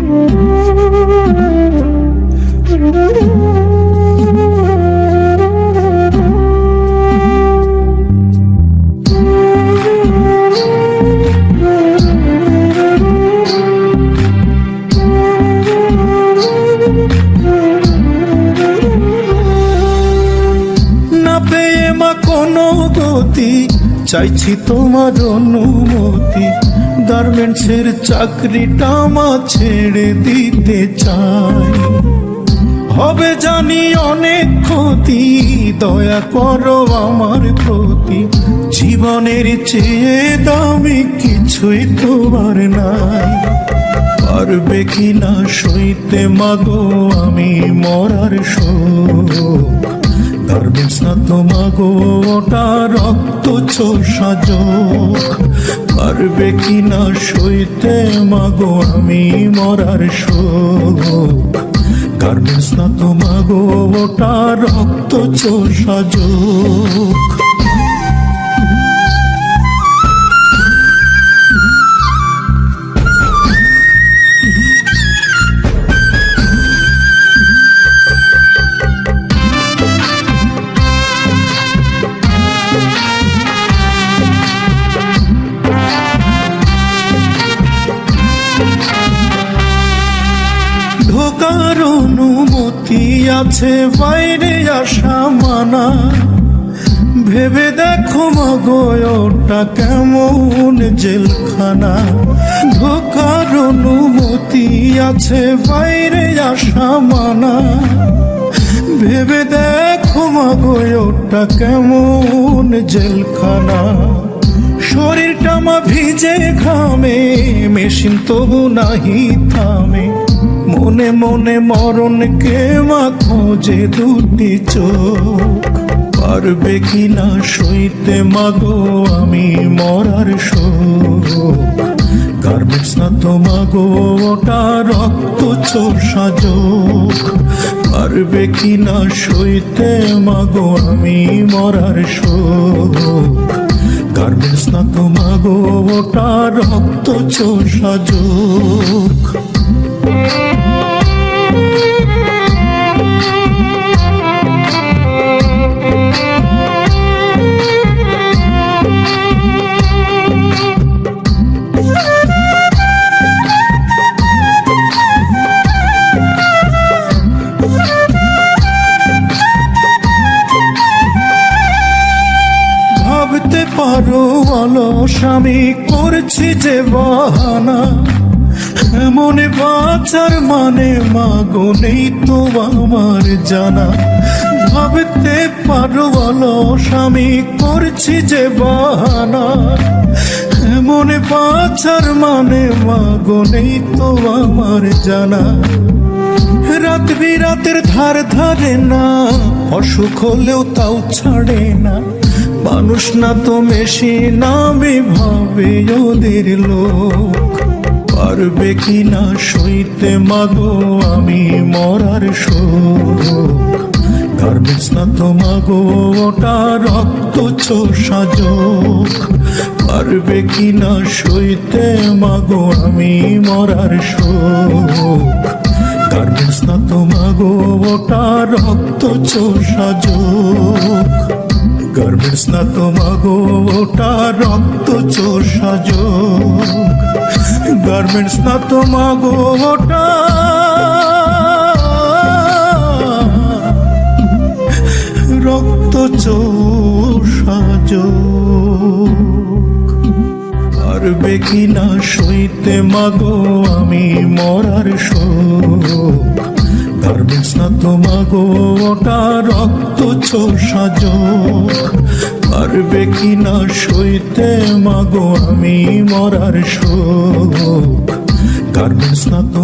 না চাইছি তোমার অনুমতি, গার্মেন্টসের চাকরিটা মা ছেড়ে দিতে চাই। হবে জানি অনেক ক্ষতি, দয়া করো আমার প্রতি। জীবনের চেয়ে দামি কিছুই তোমার নাই। পারবে কি না সইতে মাগো, আমি মরার শোক। তোমাগো ওটা রক্ত চোষা যোগ পারবে কি না সইতে মাগো, আমি মরার শোক। গার্মেন্টস না তোমাগো, ওটা রক্ত চোষা যোগ অনুমতি আছে বাইরে আসা মানা? ভেবে দেখো মগো, ওটা কেমন জেলখানা? ঢোকার অনুমতি আছে বাইরে আসা মানা। ভেবে দেখো মগো, ওটা কেমন জেলখানা? শরীরটা মা ভিজে ঘামে, মেশিন তবু নাহি থামে। মনে মনে মরণকে মা খোঁজে দুটি চোখ। পারবে কি না সইতে মাগো আমি মরার শোক। গার্মেন্টস না তো মাগো, ওটা রক্ত চোষা যোগ। পারবে কি না সইতে মাগো আমি মরার শোক। গার্মেন্টস না তো মাগো, ওটা রক্ত চোষা যোগ। পারো অলস আমি করছি যে বাহানা। মনে বাঁচার মানে মাগো নেই তো আমার জানা। ভাবতে পারো অলস আমি করছি যে বাহানা। মনে বাঁচার মানে মাগো নেই তো আমার জানা। রাত বিরাতের ধার ধারে না, অসুখ হলেও তাও ছাড়ে না। মানুষ না তো মেশি নামে ভাবে ওদের লোক। পারবে কি না সইতে মাগো আমি মরার শোক। গার্মেন্টস না তো মাগো ওটা রক্ত চোষা যোগ। পারবে কি না সইতে মাগো আমি মরার শোক। গার্মেন্টস না তো মাগো ওটা রক্ত চোষা যোগ। গার্মেন্টস না তো মাগো ওটা রক্ত চোষা যোগ গার্মেন্টস না তো মাগো ওটা রক্ত চোষা যোগ পারবে কি না সইতে মাগো, আমি মরার শোক। গার্মেন্টস না তো মাগো ওটা রক্ত চোষা যোগ পারবে কিনা সইতে মাগো, আমি মরার শোক। গার্মেন্টস না তো